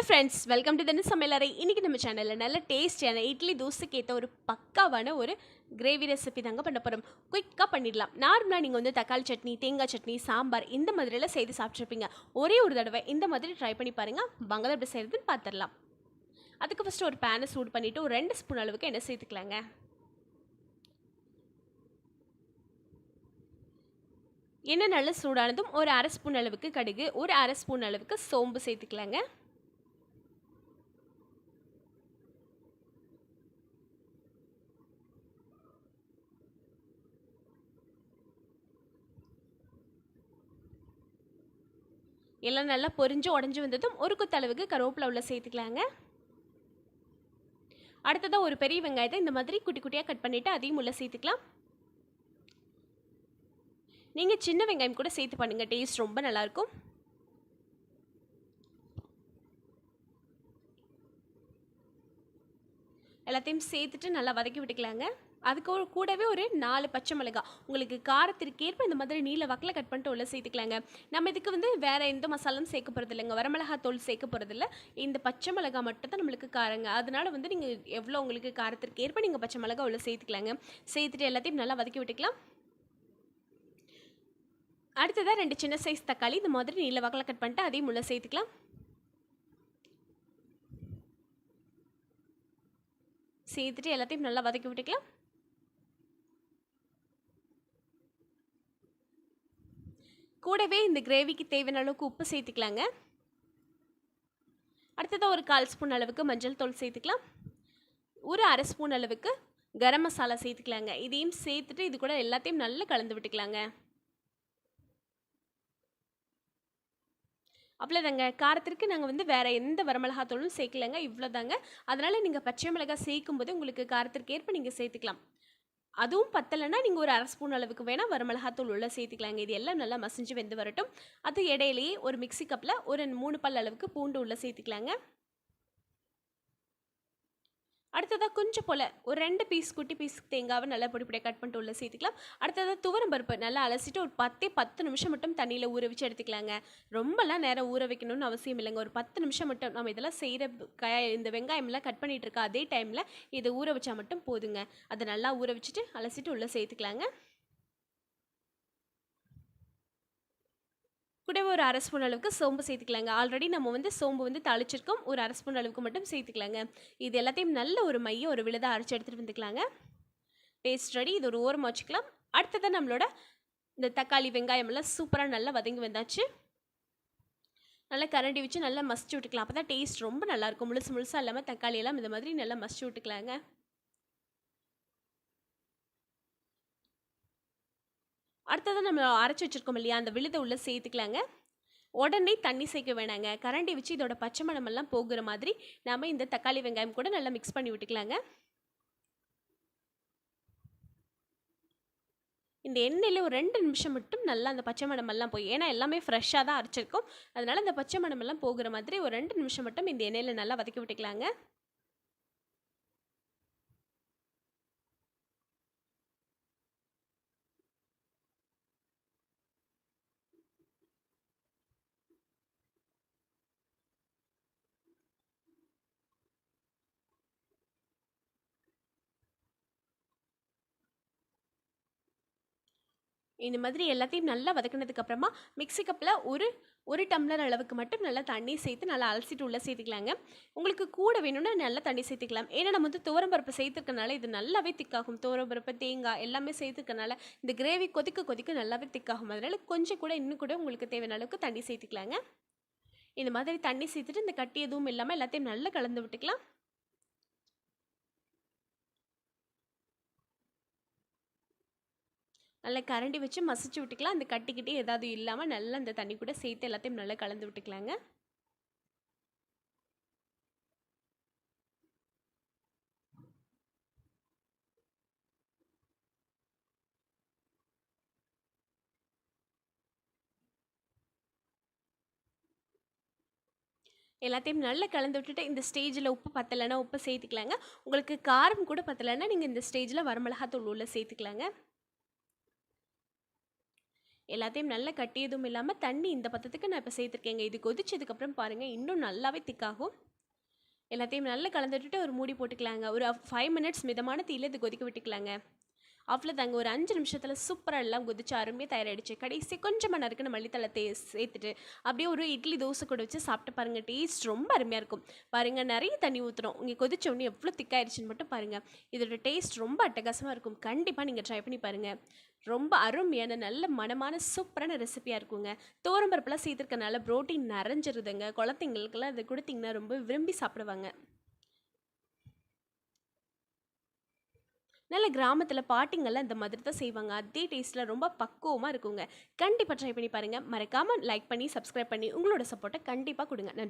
Hello friends welcome to தின சமையலறை இன்றைக்கி நம்ம சேனலில் நல்ல டேஸ்டியான இட்லி தோசைக்கு ஏற்ற ஒரு பக்காவான ஒரு கிரேவி ரெசிபி தாங்க பண்ண போகிறோம் குயிக்காக பண்ணிடலாம். நார்மலாக நீங்கள் வந்து தக்காளி சட்னி தேங்காய் சட்னி சாம்பார் இந்த மாதிரியெல்லாம் செய்து சாப்பிட்ருப்பீங்க ஒரே ஒரு தடவை இந்த மாதிரி ட்ரை பண்ணி பாருங்கள் பங்கதை எப்படி செய்கிறதுன்னு பார்த்துடலாம் அதுக்கு ஃபஸ்ட்டு ஒரு பேனை சூடு பண்ணிவிட்டு ஒரு ரெண்டு ஸ்பூன் அளவுக்கு என்ன சேர்த்துக்கலாங்க. எண்ணெய் நல்லா சூடானதும் ஒரு அரை ஸ்பூன் அளவுக்கு கடுகு ஒரு அரை ஸ்பூன் அளவுக்கு சோம்பு சேர்த்துக்கலாங்க. எல்லாம் நல்லா பொரிஞ்சு உடஞ்சி வந்ததும் ஒரு குத்தளவுக்கு கருவேப்பிலை உள்ள சேர்த்துக்கலாங்க. அடுத்ததாக ஒரு பெரிய வெங்காயத்தை இந்த மாதிரி குட்டி குட்டியாக கட் பண்ணிவிட்டு அதையும் உள்ள சேர்த்துக்கலாம். நீங்கள் சின்ன வெங்காயம் கூட சேர்த்து பண்ணுங்கள் டேஸ்ட் ரொம்ப நல்லாயிருக்கும் எல்லாத்தையும் சேர்த்துட்டு நல்லா வதக்கி விட்டுக்கலாங்க. அதுக்கு ஒரு கூடவே ஒரு நாலு பச்சை மிளகாய். உங்களுக்கு காரத்திற்கு ஏற்ப இந்த மாதிரி நீல வாக்கில் கட் பண்ணிட்டு உள்ள சேர்த்துக்கலாங்க. நம்ம இதுக்கு வந்து வேறு எந்த மசாலாவும் சேர்க்க போகிறது இல்லைங்க. வரமிளகாய் தூள் சேர்க்க போகிறதில்ல இந்த பச்சை மிளகாய் மட்டும் தான் நம்மளுக்கு காரங்க. அதனால் வந்து நீங்கள் எவ்வளோ உங்களுக்கு காரத்திற்கேற்ப நீங்கள் பச்சை மிளகாய் உள்ள சேர்த்துக்கலாங்க. சேர்த்துட்டு எல்லாத்தையும் நல்லா வதக்கி விட்டுக்கலாம். அடுத்ததாக ரெண்டு சின்ன சைஸ் தக்காளி. இந்த மாதிரி நீல வாக்கில் கட் பண்ணிட்டு அதையும் உள்ள சேர்த்துக்கலாம். சேர்த்துட்டு எல்லாத்தையும் நல்லா வதக்கி விட்டுக்கலாம். கூடவே இந்த கிரேவிக்கு தேவையான அளவுக்கு உப்பு சேர்த்துக்கலாங்க. அடுத்ததாக ஒரு கால் ஸ்பூன் அளவுக்கு மஞ்சள் தூள் சேர்த்துக்கலாம். ஒரு அரை ஸ்பூன் அளவுக்கு கரம் மசாலா சேர்த்துக்கலாங்க. இதையும் சேர்த்துட்டு இது கூட எல்லாத்தையும் நல்லா கலந்து விட்டுக்கலாங்க. அவ்வளோதாங்க காரத்திற்கு நாங்கள் வந்து வேறு எந்த வரமிளகாத்தூளும் சேர்க்கலைங்க. இவ்வளோதாங்க அதனால் நீங்கள் பச்சை மிளகாய் சேர்க்கும் போது உங்களுக்கு காரத்திற்கு ஏற்ப நீங்கள் சேர்த்துக்கலாம். அதுவும் பத்தலைன்னா நீங்கள் ஒரு அரை ஸ்பூன் அளவுக்கு வேணால் வரமிளகாத்தூள் உள்ளே சேர்த்துக்கலாங்க. இது எல்லாம் நல்லா மசிஞ்சு வெந்து வரட்டும். அது இடையிலேயே ஒரு மிக்சி கப்பில் ஒரு மூணு பல் அளவுக்கு பூண்டு உள்ளே சேர்த்துக்கலாங்க. அடுத்ததாக கொஞ்சம் போல் ஒரு ரெண்டு பீஸ் குட்டி பீஸ் தேங்காவை நல்லா பொடி பொடியாக கட் பண்ணிட்டு உள்ள சேர்த்துக்கலாம். அடுத்ததாக துவரம் பருப்பு நல்லா அலசிட்டு ஒரு பத்தே பத்து நிமிஷம் மட்டும் தண்ணியில் ஊற வச்சு எடுத்துக்கலாங்க. ரொம்பலாம் நேரம் ஊற வைக்கணும்னு அவசியம் இல்லைங்க. ஒரு பத்து நிமிஷம் மட்டும் நம்ம இதெல்லாம் செய்கிற க இந்த வெங்காயம்லாம் கட் பண்ணிகிட்டு இருக்க அதே டைமில் இதை ஊற வச்சா மட்டும் போதுங்க. அதை நல்லா ஊற வச்சுட்டு அலசிட்டு உள்ளே சேர்த்துக்கலாங்க. கூடவே ஒரு அரை ஸ்பூன் அளவுக்கு சோம்பு சேர்த்துக்கலாங்க. ஆல்ரெடி நம்ம வந்து சோம்பு வந்து தாளிச்சிருக்கோம். ஒரு அரை ஸ்பூன் அளவுக்கு மட்டும் சேர்த்துக்கலாங்க. இது எல்லாத்தையும் நல்ல ஒரு மைய ஒரு விழுதாக அரைச்சி எடுத்துகிட்டு வந்துக்கலாங்க. பேஸ்ட் ரெடி இது ஒரு ஓரமாக வச்சுக்கலாம். அடுத்ததான் நம்மளோட இந்த தக்காளி வெங்காயம் எல்லாம் சூப்பராக நல்லா வதங்கி வந்தாச்சு. நல்லா கரண்டி வச்சு நல்லா மசிச்சு விட்டுக்கலாம். அப்போ தான் டேஸ்ட் ரொம்ப நல்லாயிருக்கும் முழுசு முழுசாக இல்லாமல் தக்காளி எல்லாம் இந்த மாதிரி நல்லா மசிச்சு விட்டுக்கலாங்க. அடுத்ததாக நம்ம அரைச்சி வச்சுருக்கோம் இல்லையா அந்த விழுதை உள்ளே சேர்த்துக்கலாங்க. உடனே தண்ணி சேர்க்க வேணாங்க. கரண்டி வச்சு இதோட பச்சை மணமெல்லாம் போகிற மாதிரி நாம் இந்த தக்காளி வெங்காயம் கூட நல்லா மிக்ஸ் பண்ணி விட்டுக்கலாங்க. இந்த எண்ணெயில் ஒரு ரெண்டு நிமிஷம் மட்டும் நல்லா அந்த பச்சை மணமெல்லாம் போய் ஏன்னா எல்லாமே ஃப்ரெஷ்ஷாக தான் அரைச்சிருக்கோம். அதனால் அந்த பச்சை மணமெல்லாம் போகிற மாதிரி ஒரு ரெண்டு நிமிஷம் மட்டும் இந்த எண்ணெயில் நல்லா வதக்கி விட்டுக்கலாங்க. இந்த மாதிரி எல்லாத்தையும் நல்லா வதக்கினதுக்கு அப்புறமா மிக்ஸி கப்பில் ஒரு ஒரு டம்ளர் அளவுக்கு மட்டும் நல்லா தண்ணி சேர்த்து நல்லா அலசிட்டு உள்ளே சேர்த்துக்கலாங்க. உங்களுக்கு கூட வேணும்னா நல்லா தண்ணி சேர்த்துக்கலாம். ஏன்னா நம்ம வந்து துவரம்பருப்பு சேர்த்துக்கனால இது நல்லாவே திக்காகும் துவரம்பருப்பு தேங்காய் எல்லாமே சேர்த்துக்கனால இந்த கிரேவி கொதிக்க கொதிக்க நல்லாவே திக்காகும் அதனால் கொஞ்சம் கூட இன்னும் கூட உங்களுக்கு தேவையான அளவுக்கு தண்ணி சேர்த்துக்கலாங்க. இந்த மாதிரி தண்ணி சேர்த்துட்டு இந்த கட்டி எதுவும் இல்லாமல் எல்லாத்தையும் நல்லா கலந்து விட்டுக்கலாம். நல்லா கரண்டி வச்சு மசிச்சு விட்டுக்கலாம். அந்த கட்டிக்கிட்டே ஏதாவது இல்லாமல் நல்லா அந்த தண்ணி கூட சேர்த்து எல்லாத்தையும் நல்லா கலந்து விட்டுக்கலாங்க. எல்லாத்தையும் நல்லா கலந்து விட்டுட்டு இந்த ஸ்டேஜில் உப்பு பத்தலைன்னா உப்பு சேர்த்துக்கலாங்க. உங்களுக்கு காரம் கூட பத்தலைன்னா நீங்கள் இந்த ஸ்டேஜில் வரமிளகாத்தூள் உள்ள சேர்த்துக்கலாங்க. எல்லாத்தையும் நல்லா கட்டியதும் இல்லாமல் தண்ணி இந்த பத்தத்துக்கு நான் இப்போ சேர்த்துருக்கேங்க. இது கொதிச்சதுக்கப்புறம் பாருங்கள் இன்னும் நல்லாவே திக்காகும் எல்லாத்தையும் நல்லா கலந்துட்டுட்டு ஒரு மூடி போட்டுக்கலாங்க. ஒரு ஃபைவ் மினிட்ஸ் மிதமான தீயில் இது கொதிக்க விட்டுக்கலாங்க. அவ்வளோதாங்க ஒரு அஞ்சு நிமிஷத்தில் சூப்பராக எல்லாம் கொதிச்சு அருமையாக தயாராகிடுச்சு கடைசி கொஞ்சமாக நறுக்குன நம்ம மல்லித்தளத்தை சேர்த்துட்டு அப்படியே ஒரு இட்லி தோசை கூட வச்சு சாப்பிட்டு பாருங்கள் டேஸ்ட் ரொம்ப அருமையாக இருக்கும். பாருங்கள் நிறைய தண்ணி ஊற்றுறோம் இங்கே கொதிச்ச உடனே எவ்வளோ திக்காயிருச்சுன்னு மட்டும் பாருங்கள் இதோட டேஸ்ட் ரொம்ப அட்டகாசமாக இருக்கும். கண்டிப்பாக நீங்கள் ட்ரை பண்ணி பாருங்கள் ரொம்ப அருமையான நல்ல மனமான சூப்பரான ரெசிபியாக இருக்குங்க. தோரம்பருப்புலாம் சேர்த்துருக்கனால ப்ரோட்டீன் நிறைஞ்சிருதுங்க. குழந்தைங்களுக்கெல்லாம் இதை கொடுத்தீங்கன்னா ரொம்ப விரும்பி சாப்பிடுவாங்க. நல்ல கிராமத்தில் பாட்டிங்கெல்லாம் இந்த மாதிரி தான் செய்வாங்க. அதே டேஸ்ட்டில் ரொம்ப பக்குவமாக இருக்குங்க. கண்டிப்பாக ட்ரை பண்ணி பாருங்கள் மறக்காமல் லைக் பண்ணி சப்ஸ்கிரைப் பண்ணி உங்களோட சப்போர்ட்டை கண்டிப்பாக கொடுங்க. நன்றி.